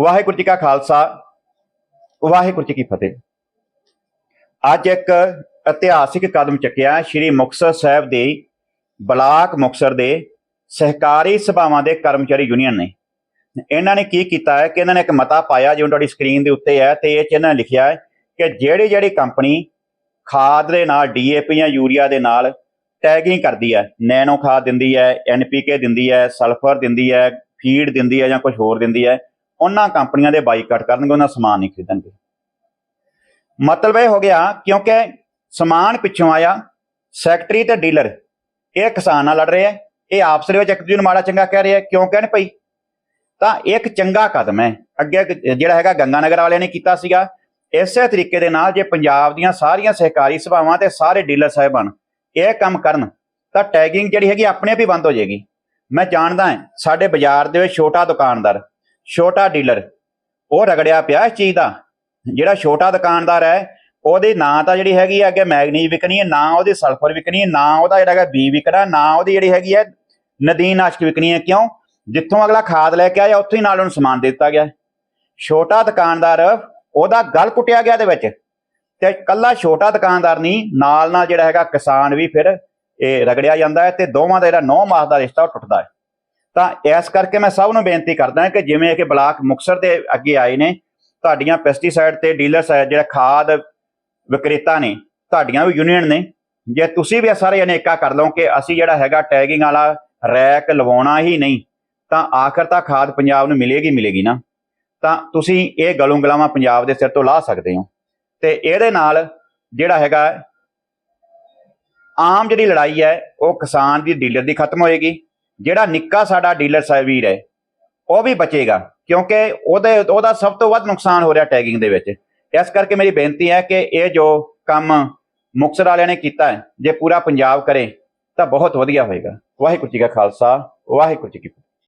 ਵਾਹਿਗੁਰੂ ਜੀ ਕਾ ਖਾਲਸਾ, ਵਾਹਿਗੁਰੂ ਜੀ ਕੀ ਫਤਿਹ। ਅੱਜ ਇੱਕ ਇਤਿਹਾਸਿਕ ਕਦਮ ਚੱਕਿਆ ਸ੍ਰੀ ਮੁਕਤਸਰ ਸਾਹਿਬ ਦੇ, ਬਲਾਕ ਮੁਕਤਸਰ ਦੇ ਸਹਿਕਾਰੀ ਸਭਾਵਾਂ ਦੇ ਕਰਮਚਾਰੀ ਯੂਨੀਅਨ ਨੇ। ਇਹਨਾਂ ਨੇ ਕੀ ਕੀਤਾ ਹੈ ਕਿ ਇਹਨਾਂ ਨੇ ਇੱਕ ਮਤਾ ਪਾਇਆ ਜਿਵੇਂ ਤੁਹਾਡੀ ਸਕਰੀਨ ਦੇ ਉੱਤੇ ਹੈ ਤੇ ਇਹ ਚ ਇਹਨਾਂ ਨੇ ਲਿਖਿਆ ਹੈ ਕਿ ਜਿਹੜੀ ਜਿਹੜੀ ਕੰਪਨੀ ਖਾਦ ਦੇ ਨਾਲ, ਡੀਏਪੀ ਜਾਂ ਯੂਰੀਆ ਦੇ ਨਾਲ ਟੈਗਿੰਗ ਕਰਦੀ ਹੈ, ਨੈਨੋ ਖਾਦ ਦਿੰਦੀ ਹੈ, ਐਨਪੀਕੇ ਦਿੰਦੀ ਹੈ, ਸਲਫਰ ਦਿੰਦੀ ਹੈ, ਫੀਡ ਦਿੰਦੀ ਹੈ ਜਾਂ ਕੁਝ ਹੋਰ ਦਿੰਦੀ ਹੈ ਉਹਨਾਂ ਕੰਪਨੀਆਂ ਦੇ ਬਾਈਕਾਟ ਕਰਨਗੇ, ਉਹਨਾਂ ਸਮਾਨ ਨਹੀਂ ਖਰੀਦਣਗੇ। ਮਤਲਬ ਇਹ ਹੋ ਗਿਆ, ਕਿਉਂਕਿ ਸਮਾਨ ਪਿੱਛੋਂ ਆਇਆ, ਸੈਕਟਰੀ ਤੇ ਡੀਲਰ, ਇਹ ਕਿਸਾਨ ਨਾਲ ਲੜ ਰਹੇ ਆ, ਇਹ ਆਪਸ ਦੇ ਵਿੱਚ ਇੱਕ ਦੂਜੇ ਨੂੰ ਮਾੜਾ ਚੰਗਾ ਕਹਿ ਰਹੇ ਆ, ਕਿਉਂ ਕਹਿਣ ਪਈ ਤਾਂ ਇਹ ਇੱਕ ਚੰਗਾ ਕਦਮ ਹੈ, ਅੱਗੇ ਜਿਹੜਾ ਹੈਗਾ ਗੰਗਾ ਨਗਰ ਵਾਲਿਆਂ ਨੇ ਕੀਤਾ ਸੀਗਾ, ਇਸੇ ਤਰੀਕੇ ਦੇ ਨਾਲ ਜੇ ਪੰਜਾਬ ਦੀਆਂ ਸਾਰੀਆਂ ਸਹਿਕਾਰੀ ਸਭਾਵਾਂ ਤੇ ਸਾਰੇ ਡੀਲਰ ਸਾਹਿਬਾਨ ਇਹ ਕੰਮ ਕਰਨ, ਤਾਂ ਟੈਗਿੰਗ ਜਿਹੜੀ ਹੈਗੀ ਆਪਣੇ ਆਪ ਹੀ ਬੰਦ ਹੋ ਜਾਏਗੀ। ਮੈਂ ਜਾਣਦਾ ਹਾਂ, ਸਾਡੇ ਬਾਜ਼ਾਰ ਦੇ ਵਿੱਚ ਛੋਟਾ ਦੁਕਾਨਦਾਰ ਛੋਟਾ ਡੀਲਰ। ਉਹ ਰਗੜਿਆ ਪਿਆ ਇਸ ਚੀਜ਼ ਦਾ। ਜਿਹੜਾ ਛੋਟਾ ਦੁਕਾਨਦਾਰ ਹੈ, ਉਹਦੇ ਨਾਂ ਤਾਂ ਜਿਹੜੀ ਹੈਗੀ ਹੈ ਅੱਗੇ ਮੈਗਨੀਜ਼ ਵਿਕਣੀ ਹੈ, ਨਾ ਉਹਦੀ ਸਲਫਰ ਵਿਕਣੀ ਹੈ, ਨਾ ਉਹਦਾ ਜਿਹੜਾ ਹੈਗਾ ਬੀ ਵਿਕਣਾ, ਨਾ ਉਹਦੀ ਜਿਹੜੀ ਹੈਗੀ ਹੈ ਨਦੀਨ ਨਾਸ਼ਕ ਵਿਕਣੀ ਹੈ। ਕਿਉਂ? ਜਿੱਥੋਂ ਅਗਲਾ ਖਾਦ ਲੈ ਕੇ ਆਇਆ, ਉੱਥੇ ਹੀ ਨਾਲ ਉਹਨੂੰ ਸਮਾਨ ਦੇ ਦਿੱਤਾ ਗਿਆ। ਛੋਟਾ ਦੁਕਾਨਦਾਰ, ਉਹਦਾ ਗਲ ਕੁੱਟਿਆ ਗਿਆ ਦੇ ਵਿੱਚ। ਤੇ ਕੱਲਾ ਛੋਟਾ ਦੁਕਾਨਦਾਰ ਨਹੀਂ ਨਾਲ ਨਾਲ ਜਿਹੜਾ ਹੈਗਾ ਕਿਸਾਨ ਵੀ ਫਿਰ ਇਹ ਰਗੜਿਆ ਜਾਂਦਾ ਹੈ ਤੇ ਦੋਵਾਂ ਦਾ ਜਿਹੜਾ ਨੌ ਮਾਸ ਦਾ ਰਿਸ਼ਤਾ ਉਹ ਟੁੱਟਦਾ ਹੈ। ਤਾਂ ਇਸ ਕਰਕੇ ਮੈਂ ਸਭ ਨੂੰ ਬੇਨਤੀ ਕਰਦਾ ਕਿ ਜਿਵੇਂ ਕਿ ਬਲਾਕ ਮੁਕਸਰ ਦੇ ਅੱਗੇ ਆਏ ਨੇ, ਤੁਹਾਡੀਆਂ ਪੈਸਟੀਸਾਈਡ ਤੇ ਡੀਲਰਸ ਹੈ ਜਿਹੜਾ ਖਾਦ ਵਿਕਰੇਤਾ ਨੇ, ਤੁਹਾਡੀਆਂ ਵੀ ਯੂਨੀਅਨ ਨੇ। ਜੇ ਤੁਸੀਂ ਵੀ ਇਹ ਸਾਰੇ ਜਣੇ ਕਰ ਲਓ ਕਿ ਅਸੀਂ ਜਿਹੜਾ ਹੈਗਾ ਟੈਗਿੰਗ ਵਾਲਾ ਰੈਕ ਲਵਾਉਣਾ ਹੀ ਨਹੀਂ, ਤਾਂ ਆਖਰ ਤਾਂ ਖਾਦ ਪੰਜਾਬ ਨੂੰ ਮਿਲੇਗੀ ਮਿਲੇਗੀ ਨਾ। ਤਾਂ ਤੁਸੀਂ ਇਹ ਗਲੋਂ ਗਲਾਵਾਂ ਪੰਜਾਬ ਦੇ ਸਿਰ ਤੋਂ ਲਾ ਸਕਦੇ ਹੋ। ਤੇ ਇਹਦੇ ਨਾਲ ਜਿਹੜਾ ਹੈਗਾ, ਆਮ ਜਿਹੜੀ ਲੜਾਈ ਹੈ, ਉਹ ਕਿਸਾਨ ਦੀ ਡੀਲਰ ਦੀ ਖਤਮ ਹੋਏਗੀ। ਜਿਹੜਾ ਨਿੱਕਾ ਸਾਡਾ ਡੀਲਰ ਸਾਹਿਬ ਵੀਰ ਹੈ, ਉਹ ਵੀ ਬਚੇਗਾ, ਕਿਉਂਕਿ ਉਹਦੇ, ਉਹਦਾ ਸਭ ਤੋਂ ਵੱਧ ਨੁਕਸਾਨ ਹੋ ਰਿਹਾ ਟੈਗਿੰਗ ਦੇ ਵਿੱਚ। ਇਸ ਕਰਕੇ ਮੇਰੀ ਬੇਨਤੀ ਹੈ ਕਿ ਇਹ ਜੋ ਕੰਮ ਮੁਕਤਸਰ ਵਾਲਿਆਂ ਨੇ ਕੀਤਾ ਹੈ, ਜੇ ਪੂਰਾ ਪੰਜਾਬ ਕਰੇ, ਤਾਂ ਬਹੁਤ ਵਧੀਆ ਹੋਏਗਾ। ਵਾਹਿਗੁਰੂ ਜੀ ਕਾ ਖਾਲਸਾ, ਵਾਹਿਗੁਰੂ ਜੀ ਕੀ